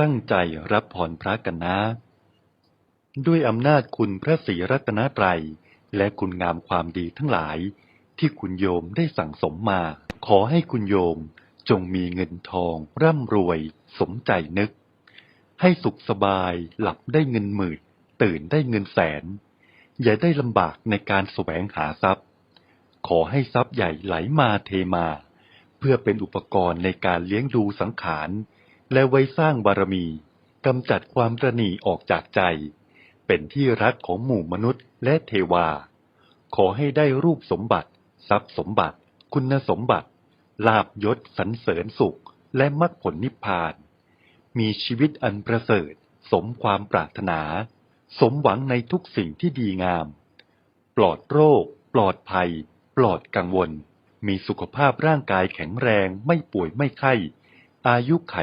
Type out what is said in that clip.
ตั้งใจรับพรพระกันนะ ด้วยอำนาจคุณพระศรีรัตนตรัย และคุณงามความดีทั้งหลาย ที่คุณโยมได้สั่งสมมา ขอให้คุณโยมจงมีเงินทองร่ำรวย สมใจนึก ให้สุขสบายหลับได้เงินหมื่นตื่นได้เงินแสน อย่าได้ลำบากในการแสวงหาทรัพย์ ขอให้ทรัพย์ใหญ่ไหลมาเทมา เพื่อเป็นอุปกรณ์ในการเลี้ยงดูสังขาร และไว้สร้างบารมีกำจัดความตระนีออกจากใจ เป็นที่รักของหมู่มนุษย์และเทวา ขอให้ได้รูปสมบัติ ทรัพย์สมบัติ คุณสมบัติ ลาบยศสรรเสริญสุข และมรรคผลนิพพาน มีชีวิตอันประเสริฐ สมความปรารถนา สมหวังในทุกสิ่งที่ดีงาม ปลอดโรค ปลอดภัย ปลอดกังวล มีสุขภาพร่างกายแข็งแรงไม่ป่วยไม่ไข้ อายุไข